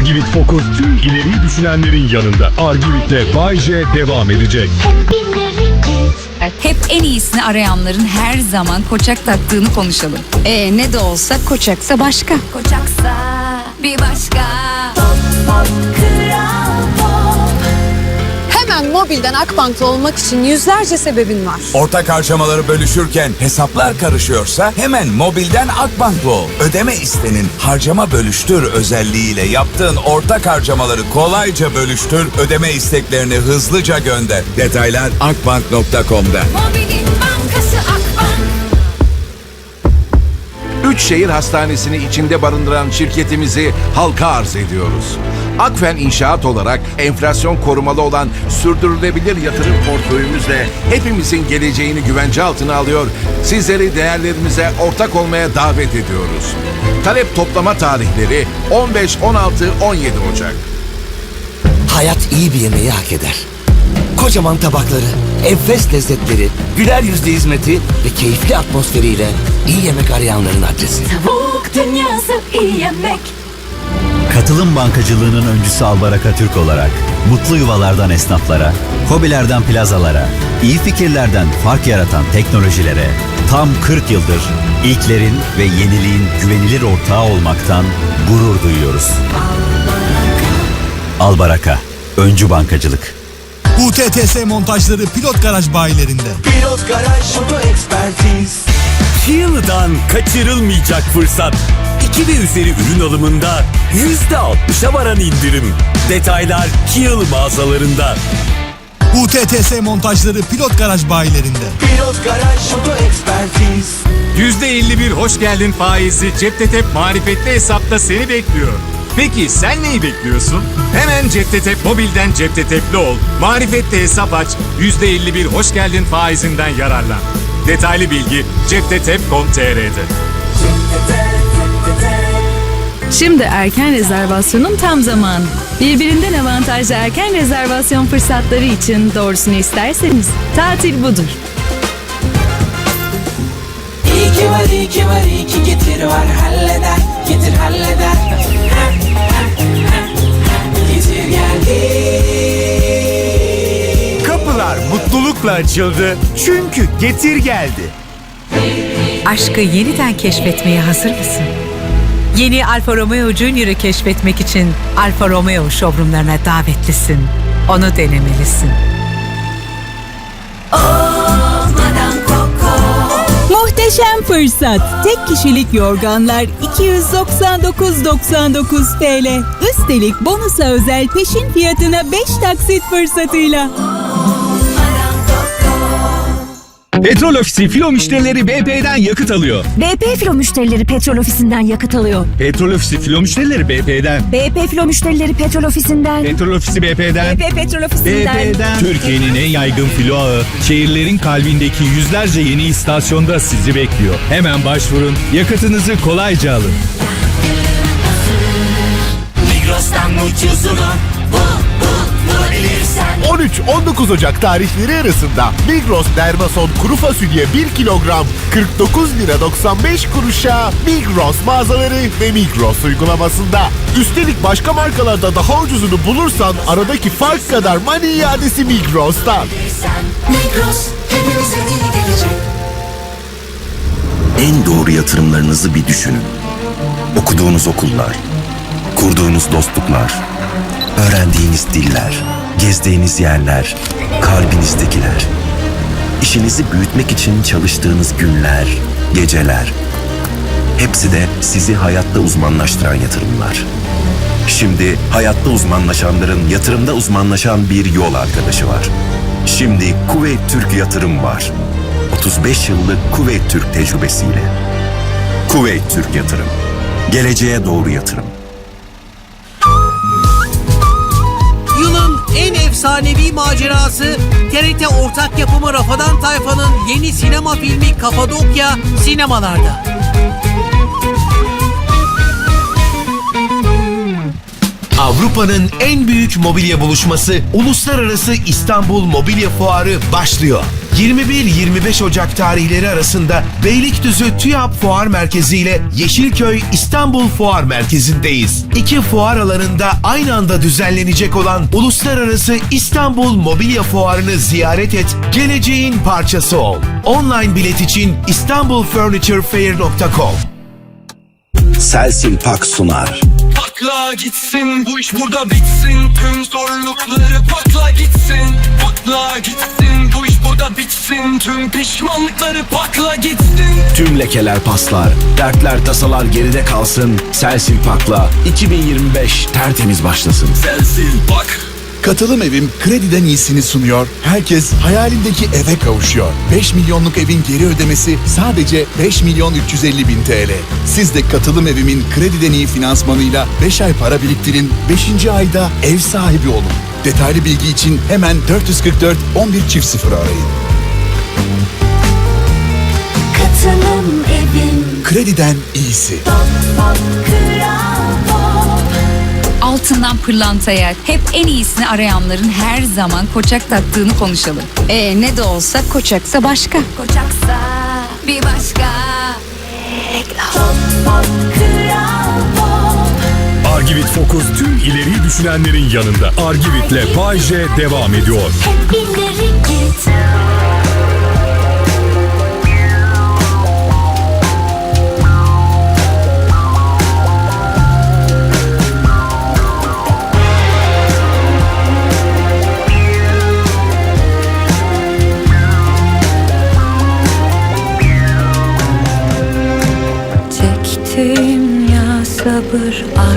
Argivit Focus tüm ileri düşünenlerin yanında. Argivit'te Bay J devam edecek. Hep en iyisini arayanların her zaman koçak taktığını konuşalım. Ee, ne de olsa koçaksa başka. Koçaksa bir başka. Hemen mobilden Akbank'ta olmak için yüzlerce sebebin var. Ortak harcamaları bölüşürken hesaplar karışıyorsa hemen mobilden Akbank'la ol. Ödeme istenin harcama bölüştür özelliğiyle yaptığın ortak harcamaları kolayca bölüştür, ödeme isteklerini hızlıca gönder. Detaylar akbank.com'da. Mobilin bankası Akbank. Üç şehir hastanesini içinde barındıran şirketimizi halka arz ediyoruz. Akfen İnşaat olarak enflasyon korumalı olan sürdürülebilir yatırım portföyümüzle hepimizin geleceğini güvence altına alıyor, sizleri değerlerimize ortak olmaya davet ediyoruz. Talep toplama tarihleri 15, 16, 17 Ocak. Hayat iyi bir yemeği hak eder. Kocaman tabakları, enfes lezzetleri, güler yüzlü hizmeti ve keyifli atmosferiyle iyi yemek arayanların adresi. Tavuk dünyası iyi yemek. Katılım bankacılığının öncüsü Albaraka Türk olarak mutlu yuvalardan esnaflara, hobilerden plazalara, iyi fikirlerden fark yaratan teknolojilere tam 40 yıldır ilklerin ve yeniliğin güvenilir ortağı olmaktan gurur duyuyoruz. Albaraka, öncü bankacılık. UTTS montajları pilot garaj bayilerinde. Pilot Garaj Oto Ekspertiz. Yıldan kaçırılmayacak fırsat. 2 ve üzeri ürün alımında %60'a varan indirim. Detaylar Kiıl mağazalarında. UTTS montajları pilot garaj bayilerinde. Pilot Garaj Oto Ekspertiz. %51 hoş geldin faizi Ceptetep marifetli hesapta seni bekliyor. Peki sen neyi bekliyorsun? Hemen Ceptetep mobilden Ceptetep'li ol. Marifetli hesap aç. %51 hoş geldin faizinden yararlan. Detaylı bilgi ceptetep.com.tr'de. Şimdi erken rezervasyonun tam zamanı. Birbirinden avantajlı erken rezervasyon fırsatları için doğrusunu isterseniz tatil budur. İyi ki var, iyi ki var, iyi ki getir var halleder, getir halleder. Getir geldi. Mutlulukla açıldı çünkü Getir geldi. Aşkı yeniden keşfetmeye hazır mısın? Yeni Alfa Romeo Junior'ı keşfetmek için Alfa Romeo showroomlarına davetlisin. Onu denemelisin. Muhteşem fırsat. Tek kişilik yorganlar 299.99 TL. Üstelik bonusa özel peşin fiyatına 5 taksit fırsatıyla. Petrol Ofisi filo müşterileri BP'den yakıt alıyor. BP Filo müşterileri petrol ofisinden yakıt alıyor. Petrol Ofisi filo müşterileri BP'den. BP Filo müşterileri petrol ofisinden. Petrol Ofisi BP'den. BP Petrol ofisinden. BP'den. Türkiye'nin en yaygın filo ağı, şehirlerin kalbindeki yüzlerce yeni istasyonda sizi bekliyor. Hemen başvurun, yakıtınızı kolayca alın. Migros'tan ucuzunu bul, bul, bulabilirsen. 13-19 Ocak tarihleri arasında Migros Dermason kuru fasulye 1 kilogram 49 lira 95 kuruşa Migros mağazaları ve Migros uygulamasında. Üstelik başka markalarda daha ucuzunu bulursan aradaki fark kadar money iadesi Migros'tan. Migros hepimize iyi gelecek. En doğru yatırımlarınızı bir düşünün. Okuduğunuz okullar, kurduğunuz dostluklar, öğrendiğiniz diller, gezdiğiniz yerler, kalbinizdekiler. İşinizi büyütmek için çalıştığınız günler, geceler. Hepsi de sizi hayatta uzmanlaştıran yatırımlar. Şimdi hayatta uzmanlaşanların yatırımda uzmanlaşan bir yol arkadaşı var. Şimdi Kuveyt Türk Yatırım var. 35 yıllık Kuveyt Türk tecrübesiyle. Kuveyt Türk Yatırım. Geleceğe doğru yatırım. Efsanevi macerası TRT ortak yapımı Rafadan Tayfa'nın yeni sinema filmi Kapadokya sinemalarda. Avrupa'nın en büyük mobilya buluşması Uluslararası İstanbul Mobilya Fuarı başlıyor. 21-25 Ocak tarihleri arasında Beylikdüzü TÜYAP Fuar Merkezi ile Yeşilköy İstanbul Fuar Merkezi'ndeyiz. İki fuar alanında aynı anda düzenlenecek olan Uluslararası İstanbul Mobilya Fuarı'nı ziyaret et, geleceğin parçası ol. Online bilet için istanbulfurniturefair.com Selsil Pak sunar. Patla gitsin bu iş burada bitsin. Tüm zorlukları patla gitsin. Patla gitsin bu iş burada bitsin. Tüm pişmanlıkları patla gitsin. Tüm lekeler paslar, dertler tasalar geride kalsın. Selsil Pak'la 2025 tertemiz başlasın. Sensin bak Katılım evim krediden iyisini sunuyor. Herkes hayalindeki eve kavuşuyor. 5 milyonluk evin geri ödemesi sadece 5 milyon 350 bin TL. Siz de katılım evimin krediden iyi finansmanıyla 5 ay para biriktirin. 5. ayda ev sahibi olun. Detaylı bilgi için hemen 444 11 çift 0 arayın. Katılım evin Krediden iyisi. Altından pırlantaya hep en iyisini arayanların her zaman koçak taktığını konuşalım. E ne de olsa koçaksa başka. Koçaksa bir başka. Argivit Focus tüm ileri düşünenlerin yanında. Argivit'le Bay J devam ediyor. Hep ileri git ya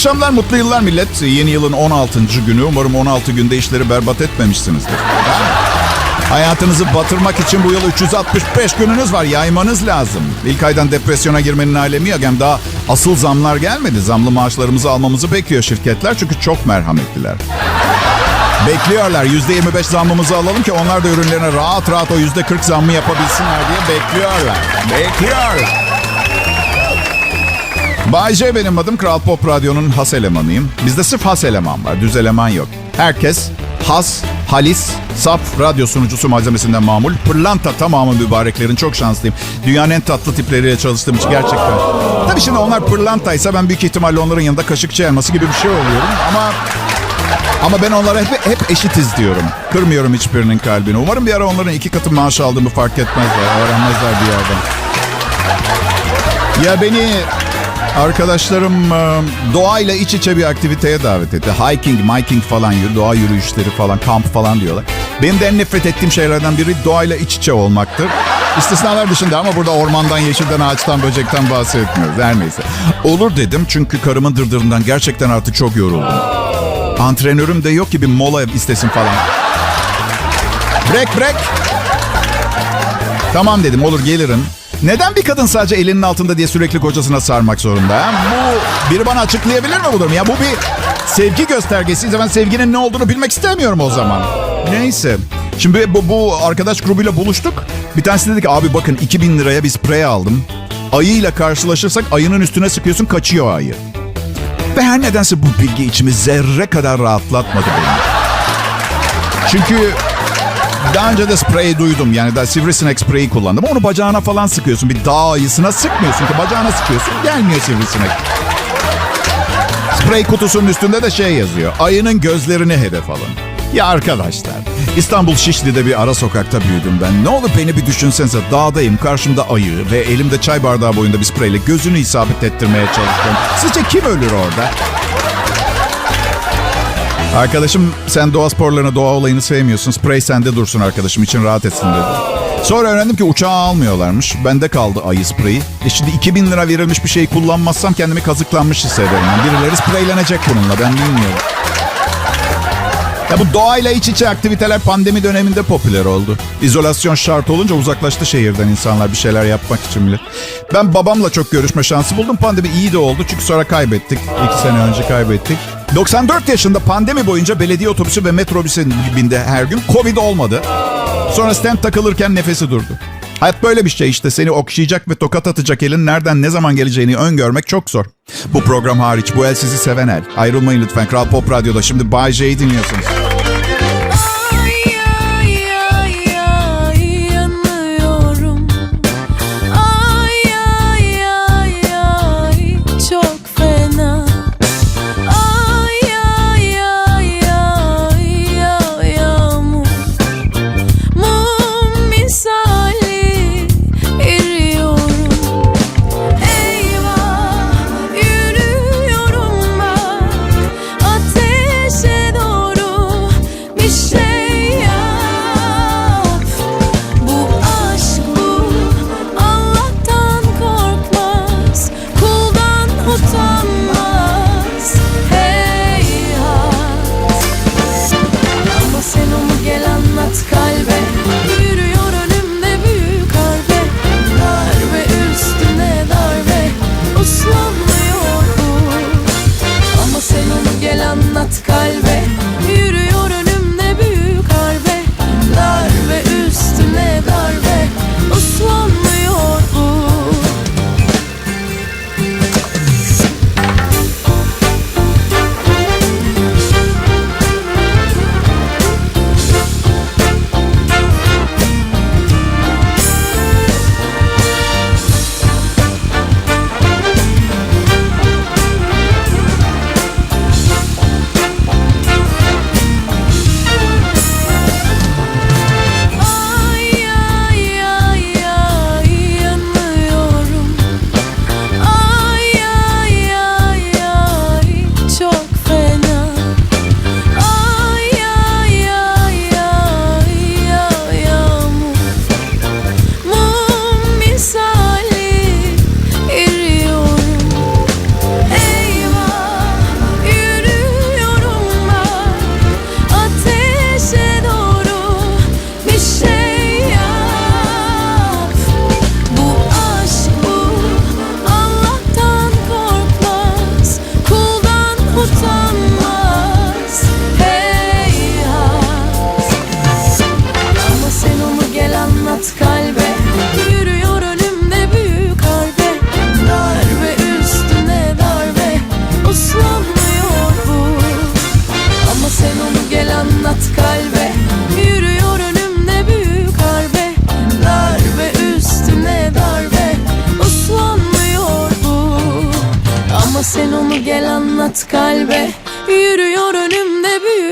akşamlar, mutlu yıllar millet. Yeni yılın 16. günü. Umarım 16 günde işleri berbat etmemişsinizdir. Hayatınızı batırmak için bu yıl 365 gününüz var. Yaymanız lazım. İlk aydan depresyona girmenin alemi yok. Hem daha asıl zamlar gelmedi. Zamlı maaşlarımızı almamızı bekliyor şirketler. Çünkü çok merhametliler. Bekliyorlar. %25 zammımızı alalım ki onlar da ürünlerine rahat rahat o %40 zammı yapabilsinler diye bekliyorlar. Bekliyorlar. Bay J benim adım. Kral Pop Radyo'nun has elemanıyım. Bizde sırf has eleman var. Düz eleman yok. Herkes has, halis, saf radyo sunucusu malzemesinden mamul. Pırlanta tamamı mübareklerin. Çok şanslıyım. Dünyanın en tatlı tipleriyle çalıştığım için gerçekten. Tabii şimdi onlar pırlantaysa ben büyük ihtimalle onların yanında kaşıkçı elması gibi bir şey oluyorum. Ama ama ben onlara hep, hep eşitiz diyorum. Kırmıyorum hiçbirinin kalbini. Umarım bir ara onların iki katı maaş aldığımı fark etmezler. Öğrenmezler bir yerden. Ya beni arkadaşlarım e, doğayla iç içe bir aktiviteye davet etti. Hiking, miking falan, doğa yürüyüşleri falan, kamp falan diyorlar. Benim de en nefret ettiğim şeylerden biri doğayla iç içe olmaktır. İstisnalar dışında ama burada ormandan, yeşilden, ağaçtan, böcekten bahsetmiyoruz. Her neyse. Olur dedim çünkü karımın dırdırından gerçekten artık çok yoruldum. Antrenörüm de yok ki bir mola istesin falan. Break break. Tamam dedim olur gelirim. Neden bir kadın sadece elinin altında diye sürekli kocasına sarmak zorunda? Bu biri bana açıklayabilir mi bu durumu? Ya bu bir sevgi göstergesiyse ben sevginin ne olduğunu bilmek istemiyorum o zaman. Neyse. Şimdi bu, bu arkadaş grubuyla buluştuk. Bir tanesi dedi ki abi bakın 2000 liraya bir sprey aldım. Ayıyla karşılaşırsak ayının üstüne sıkıyorsun kaçıyor ayı. Ve her nedense bu bilgi içimi zerre kadar rahatlatmadı beni. Çünkü daha önce de sprey duydum. Yani daha sivrisinek spreyi kullandım. Onu bacağına falan sıkıyorsun. Bir dağ ayısına sıkmıyorsun ki. Bacağına sıkıyorsun. Gelmiyor sivrisinek. Sprey kutusunun üstünde de şey yazıyor. Ayının gözlerini hedef alın. Ya arkadaşlar, İstanbul Şişli'de bir ara sokakta büyüdüm ben. Ne olur beni bir düşünsenize. Dağdayım, karşımda ayı ve elimde çay bardağı boyunda bir spreyle gözünü isabet ettirmeye çalışıyorum. Sizce kim ölür orada? Arkadaşım sen doğa sporlarını, doğa olayını sevmiyorsun. Sprey sende dursun arkadaşım için rahat etsin dedi. Sonra öğrendim ki uçağa almıyorlarmış. Bende kaldı ayı spreyi. E şimdi 2000 lira verilmiş bir şey kullanmazsam kendimi kazıklanmış hissederim. Yani birileri spreylenecek bununla ben bilmiyorum. Ya bu doğayla iç içe aktiviteler pandemi döneminde popüler oldu. İzolasyon şart olunca uzaklaştı şehirden insanlar bir şeyler yapmak için bile. Ben babamla çok görüşme şansı buldum. Pandemi iyi de oldu çünkü sonra kaybettik. İki sene önce kaybettik. 94 yaşında pandemi boyunca belediye otobüsü ve metrobüse bindi her gün. Covid olmadı. Sonra stent takılırken nefesi durdu. Hayat böyle bir şey işte. Seni okşayacak ve tokat atacak elin nereden ne zaman geleceğini öngörmek çok zor. Bu program hariç bu el sizi seven el. Ayrılmayın lütfen. Kral Pop Radyo'da şimdi Bay J'yi dinliyorsunuz.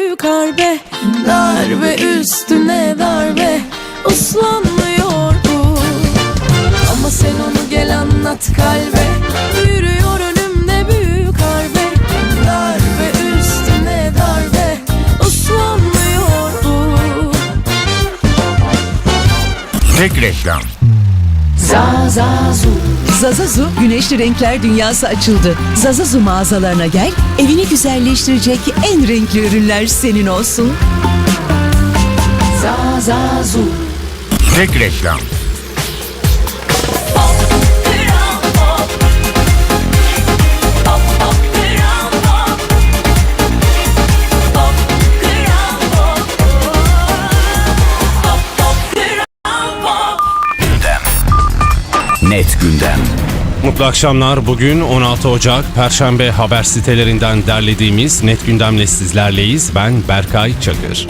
Büyük harbe Darbe üstüne darbe Uslanmıyor bu Ama sen onu gel anlat kalbe Yürüyor önümde büyük harbe Darbe üstüne darbe Uslanmıyor bu Tek reklam. Zazazu. Zazazu güneşli renkler dünyası açıldı. Zazazu mağazalarına gel, evini güzelleştirecek en renkli ürünler senin olsun. Zazazu. Tek reklam. Net gündem. Mutlu akşamlar. Bugün 16 Ocak Perşembe haber sitelerinden derlediğimiz Net Gündem'le sizlerleyiz. Ben Berkay Çakır.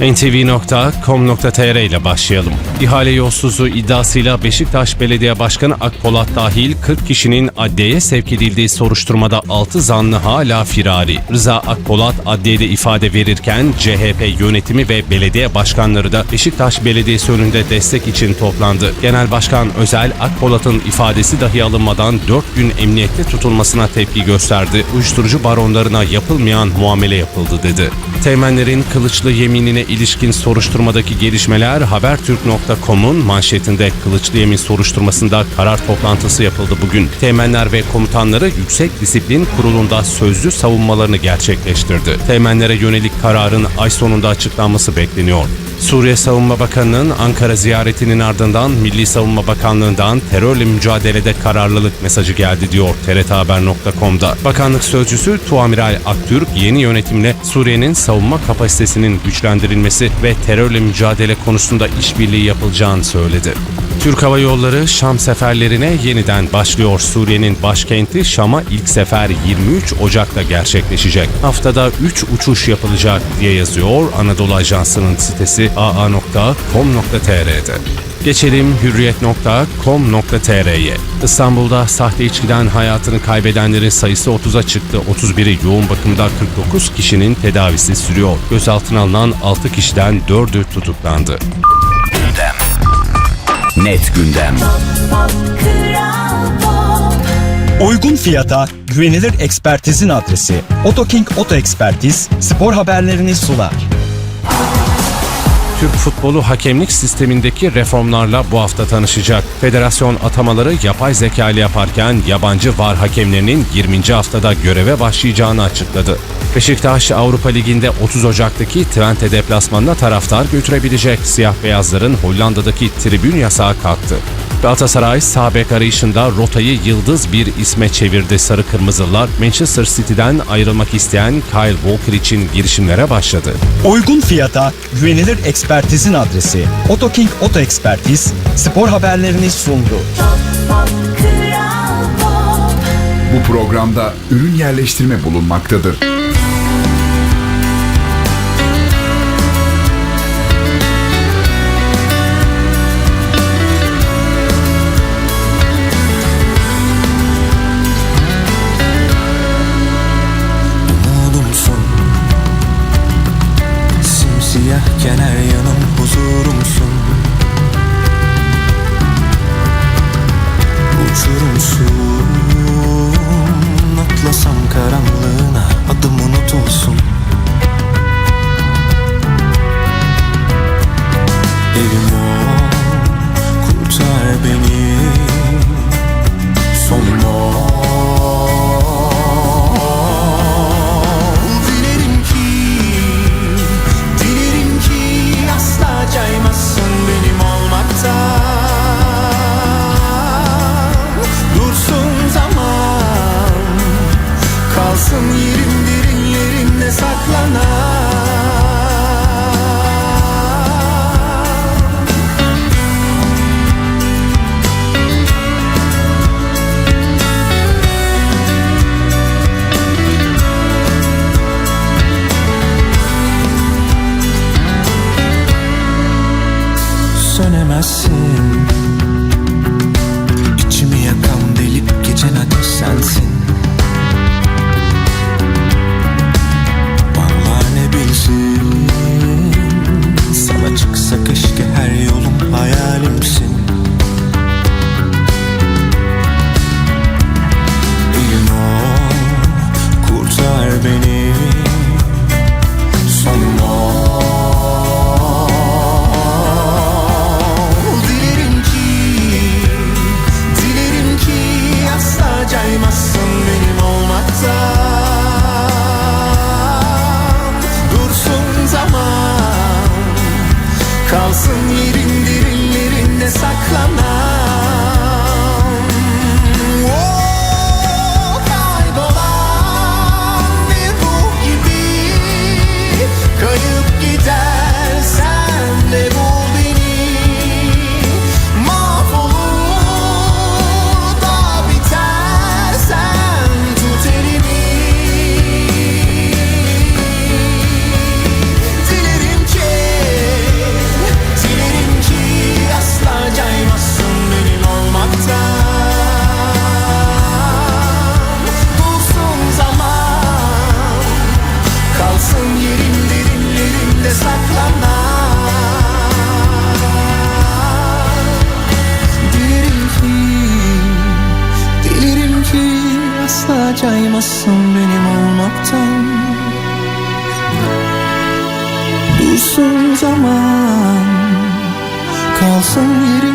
ntv.com.tr ile başlayalım. İhale yolsuzluğu iddiasıyla Beşiktaş Belediye Başkanı Akpolat dahil 40 kişinin adliyeye sevk edildiği soruşturmada 6 zanlı hala firari. Rıza Akpolat adliyede ifade verirken CHP yönetimi ve belediye başkanları da Beşiktaş Belediyesi önünde destek için toplandı. Genel Başkan Özel Akpolat'ın ifadesi dahi alınmadan 4 gün emniyette tutulmasına tepki gösterdi. Uyuşturucu baronlarına yapılmayan muamele yapıldı dedi. Teğmenlerin kılıçlı yeminine ilişkin soruşturmadaki gelişmeler Habertürk.com'un manşetinde kılıçlı yemin soruşturmasında karar toplantısı yapıldı bugün. Teğmenler ve komutanları Yüksek Disiplin Kurulu'nda sözlü savunmalarını gerçekleştirdi. Teğmenlere yönelik kararın ay sonunda açıklanması bekleniyor. Suriye Savunma Bakanı'nın Ankara ziyaretinin ardından Milli Savunma Bakanlığı'ndan terörle mücadelede kararlılık mesajı geldi diyor TRTHaber.com'da. Bakanlık sözcüsü Tuamiral Aktürk yeni yönetimle Suriye'nin savunma kapasitesinin güçlendirilmesi ve terörle mücadele konusunda işbirliği yapılacağını söyledi. Türk Hava Yolları Şam seferlerine yeniden başlıyor. Suriye'nin başkenti Şam'a ilk sefer 23 Ocak'ta gerçekleşecek. Haftada 3 uçuş yapılacak diye yazıyor Anadolu Ajansı'nın sitesi aa.com.tr'de. Geçelim hürriyet.com.tr'ye. İstanbul'da sahte içkiden hayatını kaybedenlerin sayısı 30'a çıktı. 31'i yoğun bakımda 49 kişinin tedavisi sürüyor. Gözaltına alınan 6 kişiden 4'ü tutuklandı. Net gündem. Uygun fiyata güvenilir ekspertizin adresi Otoking Oto Ekspertiz spor haberlerini sunar. Türk futbolu hakemlik sistemindeki reformlarla bu hafta tanışacak. Federasyon atamaları yapay zeka ile yaparken yabancı VAR hakemlerinin 20. haftada göreve başlayacağını açıkladı. Beşiktaş Avrupa Ligi'nde 30 Ocak'taki Twente deplasmanına taraftar götürebilecek siyah beyazların Hollanda'daki tribün yasağı kalktı. Galatasaray sağ bek arayışında rotayı yıldız bir isme çevirdi. Sarı Kırmızılar Manchester City'den ayrılmak isteyen Kyle Walker için girişimlere başladı. Uygun fiyata güvenilir ekspertizin adresi Otoking Oto Ekspertiz spor haberlerini sundu. Bu programda ürün yerleştirme bulunmaktadır. Kalsın yerin